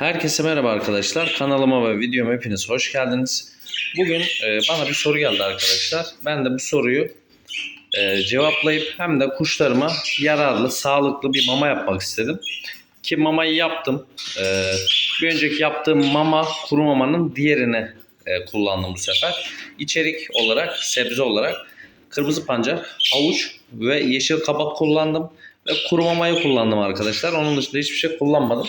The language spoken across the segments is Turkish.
Herkese merhaba arkadaşlar. Kanalıma ve videoma hepiniz hoş geldiniz. Bugün e, bana bir soru geldi arkadaşlar. Ben de bu soruyu e, cevaplayıp hem de kuşlarıma yararlı, sağlıklı bir mama yapmak istedim. Ki mamayı yaptım. E, bir önceki yaptığım mama kuru mamanın diğerini kullandım bu sefer. İçerik olarak, sebze olarak kırmızı pancar, havuç ve yeşil kabak kullandım. Ve kuru mamayı kullandım arkadaşlar. Onun dışında hiçbir şey kullanmadım.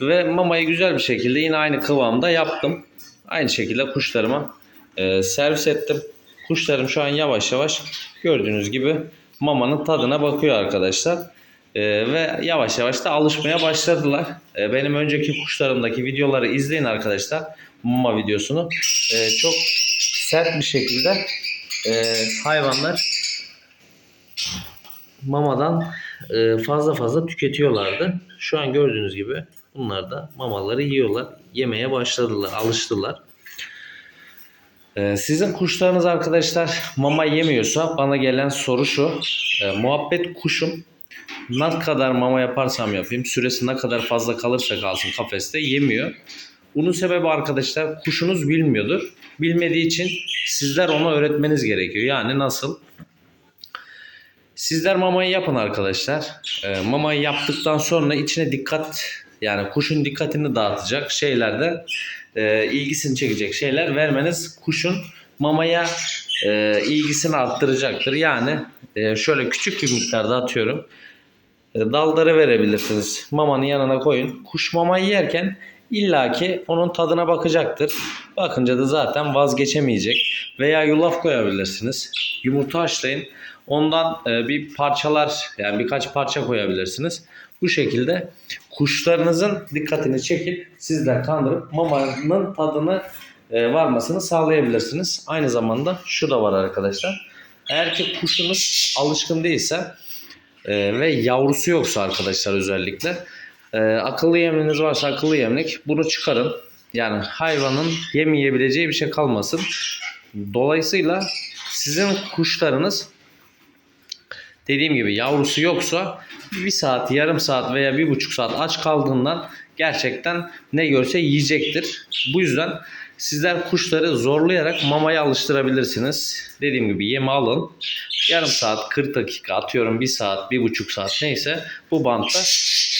Ve mamayı güzel bir şekilde yine aynı kıvamda yaptım. Aynı şekilde kuşlarıma e, servis ettim. Kuşlarım şu an yavaş yavaş gördüğünüz gibi mamanın tadına bakıyor arkadaşlar. E, ve yavaş yavaş da alışmaya başladılar. E, benim önceki kuşlarımdaki videoları izleyin arkadaşlar. Mama videosunu. E, çok sert bir şekilde e, hayvanlar mamadan e, fazla fazla tüketiyorlardı. Şu an gördüğünüz gibi bunlar da mamaları yiyorlar. Yemeye başladılar, alıştılar. E, Sizin kuşlarınız arkadaşlar mama yemiyorsa bana gelen soru şu. E, Muhabbet kuşum ne kadar mama yaparsam yapayım süresi ne kadar fazla kalırsa kalsın kafeste yemiyor. Bunun sebebi arkadaşlar kuşunuz bilmiyordur. Bilmediği için sizler ona öğretmeniz gerekiyor. Yani nasıl? Sizler mamayı yapın arkadaşlar. E, mamayı yaptıktan sonra içine dikkat yani kuşun dikkatini dağıtacak şeylerde e, ilgisini çekecek şeyler vermeniz kuşun mamaya e, ilgisini arttıracaktır. Yani e, şöyle küçük bir miktarda atıyorum. E, dalları verebilirsiniz. Mamanın yanına koyun. Kuş mamayı yerken illaki onun tadına bakacaktır. Bakınca da zaten vazgeçemeyecek. Veya yulaf koyabilirsiniz. Yumurta haşlayın. Ondan e, bir parçalar yani birkaç parça koyabilirsiniz. Bu şekilde kuşlarınızın dikkatini çekip sizler kandırıp mamanın tadını e, varmasını sağlayabilirsiniz. Aynı zamanda şu da var arkadaşlar. Eğer ki kuşunuz alışkın değilse e, ve yavrusu yoksa arkadaşlar özellikle e, akıllı yeminiz varsa akıllı yemlik bunu çıkarın. Yani hayvanın yemeyebileceği bir şey kalmasın. Dolayısıyla sizin kuşlarınız dediğim gibi yavrusu yoksa bir saat, yarım saat veya bir buçuk saat aç kaldığından gerçekten ne görse yiyecektir. Bu yüzden sizler kuşları zorlayarak mamaya alıştırabilirsiniz. Dediğim gibi yemi alın. Yarım saat, 40 dakika atıyorum bir saat, bir buçuk saat neyse bu bantta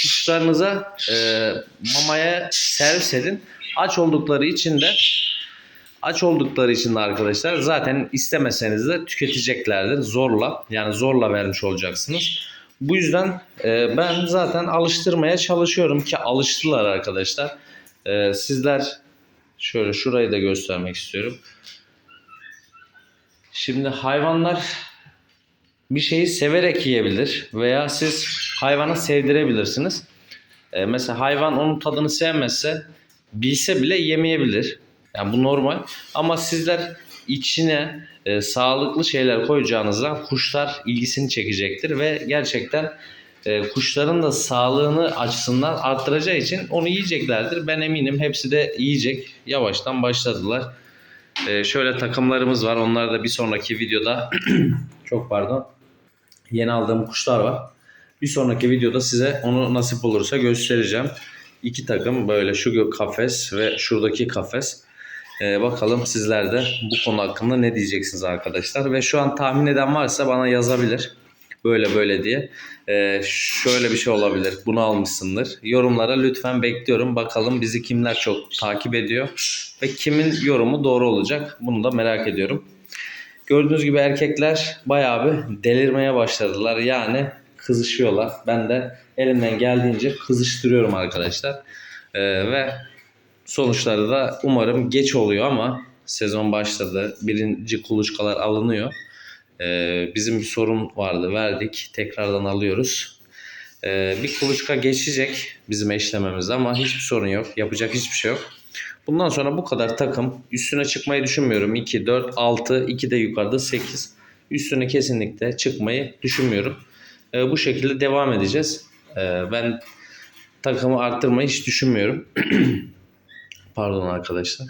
kuşlarınıza e, mamaya servis edin. Aç oldukları için de Aç oldukları için de arkadaşlar zaten istemeseniz de tüketeceklerdir zorla. Yani zorla vermiş olacaksınız. Bu yüzden e, ben zaten alıştırmaya çalışıyorum ki alıştılar arkadaşlar. E, sizler şöyle şurayı da göstermek istiyorum. Şimdi hayvanlar bir şeyi severek yiyebilir veya siz hayvana sevdirebilirsiniz. E, mesela hayvan onun tadını sevmezse bilse bile yemeyebilir. Yani bu normal. Ama sizler içine e, sağlıklı şeyler koyacağınızda kuşlar ilgisini çekecektir ve gerçekten e, kuşların da sağlığını açısından arttıracağı için onu yiyeceklerdir. Ben eminim hepsi de yiyecek. Yavaştan başladılar. E, şöyle takımlarımız var. Onları da bir sonraki videoda çok pardon yeni aldığım kuşlar var. Bir sonraki videoda size onu nasip olursa göstereceğim. İki takım böyle şu kafes ve şuradaki kafes. Ee, bakalım sizler de bu konu hakkında ne diyeceksiniz arkadaşlar. Ve şu an tahmin eden varsa bana yazabilir. Böyle böyle diye. Ee, şöyle bir şey olabilir. Bunu almışsındır. Yorumlara lütfen bekliyorum. Bakalım bizi kimler çok takip ediyor. Ve kimin yorumu doğru olacak. Bunu da merak ediyorum. Gördüğünüz gibi erkekler bayağı bir delirmeye başladılar. Yani kızışıyorlar. Ben de elimden geldiğince kızıştırıyorum arkadaşlar. Ee, ve Sonuçları da umarım geç oluyor ama sezon başladı. Birinci kuluçkalar alınıyor. Ee, bizim bir sorun vardı verdik. Tekrardan alıyoruz. Ee, bir kuluçka geçecek bizim eşlememizde ama hiçbir sorun yok. Yapacak hiçbir şey yok. Bundan sonra bu kadar takım. Üstüne çıkmayı düşünmüyorum. 2, 4, 6, 2 de yukarıda 8. Üstüne kesinlikle çıkmayı düşünmüyorum. Ee, bu şekilde devam edeceğiz. Ee, ben takımı arttırmayı hiç düşünmüyorum. Pardon arkadaşlar.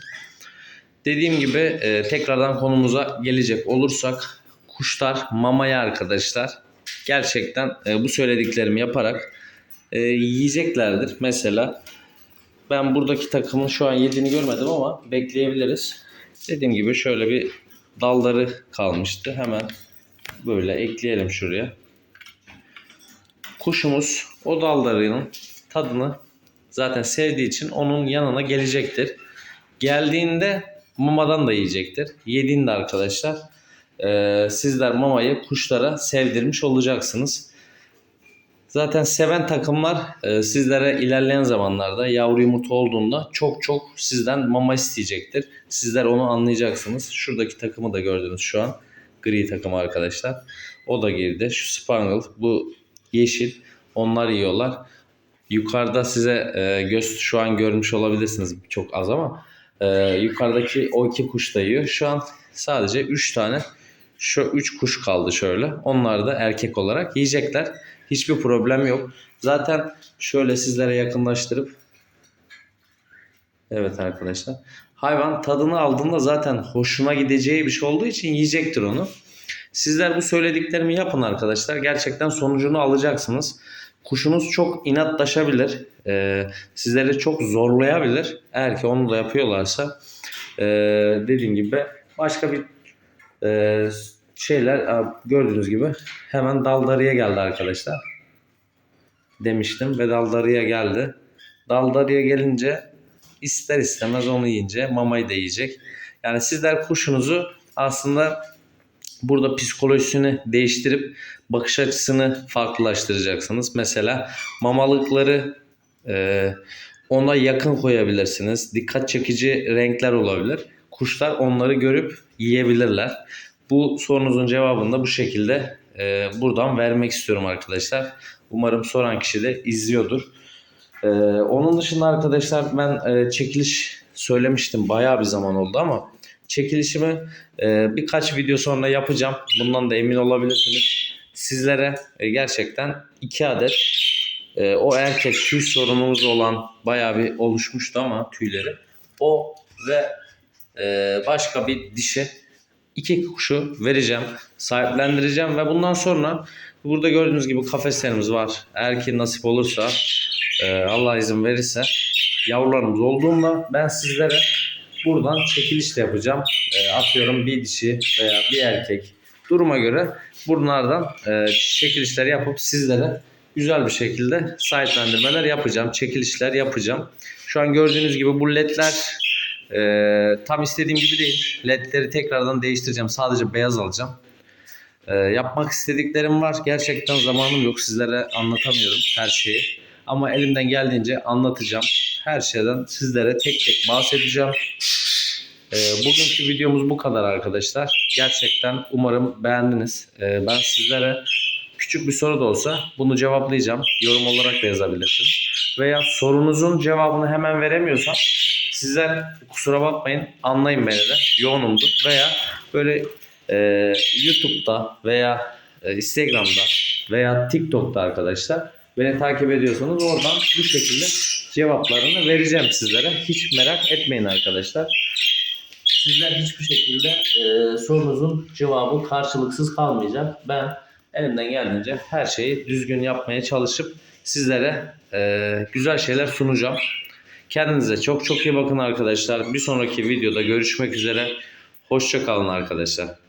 Dediğim gibi e, tekrardan konumuza gelecek olursak kuşlar mamaya arkadaşlar gerçekten e, bu söylediklerimi yaparak e, yiyeceklerdir. Mesela Ben buradaki takımın şu an yediğini görmedim ama bekleyebiliriz. Dediğim gibi şöyle bir dalları kalmıştı. Hemen böyle ekleyelim şuraya. Kuşumuz o dallarının tadını zaten sevdiği için onun yanına gelecektir. Geldiğinde mamadan da yiyecektir. Yediğinde arkadaşlar eee, sizler mamayı kuşlara sevdirmiş olacaksınız. Zaten seven takımlar e, sizlere ilerleyen zamanlarda yavru yumurta olduğunda çok çok sizden mama isteyecektir. Sizler onu anlayacaksınız. Şuradaki takımı da gördünüz şu an. Gri takım arkadaşlar. O da girdi. Şu Spangle, bu yeşil. Onlar yiyorlar. Yukarıda size e, göz şu an görmüş olabilirsiniz çok az ama e, yukarıdaki o iki kuş da yiyor. Şu an sadece 3 tane şu 3 kuş kaldı şöyle. Onlar da erkek olarak yiyecekler. Hiçbir problem yok. Zaten şöyle sizlere yakınlaştırıp Evet arkadaşlar. Hayvan tadını aldığında zaten hoşuna gideceği bir şey olduğu için yiyecektir onu. Sizler bu söylediklerimi yapın arkadaşlar. Gerçekten sonucunu alacaksınız. Kuşunuz çok inatlaşabilir. Ee, sizleri çok zorlayabilir. Eğer ki onu da yapıyorlarsa ee, dediğim gibi başka bir ee, şeyler gördüğünüz gibi hemen daldarıya geldi arkadaşlar. Demiştim ve daldarıya geldi. Daldarıya gelince ister istemez onu yiyince mamayı da yiyecek. Yani sizler kuşunuzu aslında burada psikolojisini değiştirip bakış açısını farklılaştıracaksınız. Mesela mamalıkları e, ona yakın koyabilirsiniz. Dikkat çekici renkler olabilir. Kuşlar onları görüp yiyebilirler. Bu sorunuzun cevabını da bu şekilde e, buradan vermek istiyorum arkadaşlar. Umarım soran kişi de izliyordur. Ee, onun dışında arkadaşlar ben e, çekiliş söylemiştim bayağı bir zaman oldu ama çekilişimi e, birkaç video sonra yapacağım. Bundan da emin olabilirsiniz. Sizlere e, gerçekten iki adet e, o erkek tüy sorunumuz olan bayağı bir oluşmuştu ama tüyleri. O ve e, başka bir dişi iki kuşu vereceğim, sahiplendireceğim ve bundan sonra burada gördüğünüz gibi kafeslerimiz var. Eğer ki nasip olursa ee, Allah izin verirse yavrularımız olduğunda ben sizlere buradan çekiliş de yapacağım. Ee, atıyorum bir dişi veya bir erkek duruma göre bunlardan e, çekilişler yapıp sizlere güzel bir şekilde sahiplendirmeler yapacağım. Çekilişler yapacağım. Şu an gördüğünüz gibi bu ledler e, tam istediğim gibi değil. Ledleri tekrardan değiştireceğim. Sadece beyaz alacağım. E, yapmak istediklerim var. Gerçekten zamanım yok. Sizlere anlatamıyorum her şeyi. Ama elimden geldiğince anlatacağım. Her şeyden sizlere tek tek bahsedeceğim. Ee, bugünkü videomuz bu kadar arkadaşlar. Gerçekten umarım beğendiniz. Ee, ben sizlere küçük bir soru da olsa bunu cevaplayacağım. Yorum olarak da yazabilirsiniz. Veya sorunuzun cevabını hemen veremiyorsam sizler kusura bakmayın anlayın beni de. Yoğunumdur. Veya böyle e, YouTube'da veya e, Instagram'da veya TikTok'ta arkadaşlar beni takip ediyorsanız oradan bu şekilde cevaplarını vereceğim sizlere. Hiç merak etmeyin arkadaşlar. Sizler hiçbir şekilde e, sorunuzun cevabı karşılıksız kalmayacak. Ben elimden geldiğince her şeyi düzgün yapmaya çalışıp sizlere e, güzel şeyler sunacağım. Kendinize çok çok iyi bakın arkadaşlar. Bir sonraki videoda görüşmek üzere. Hoşça kalın arkadaşlar.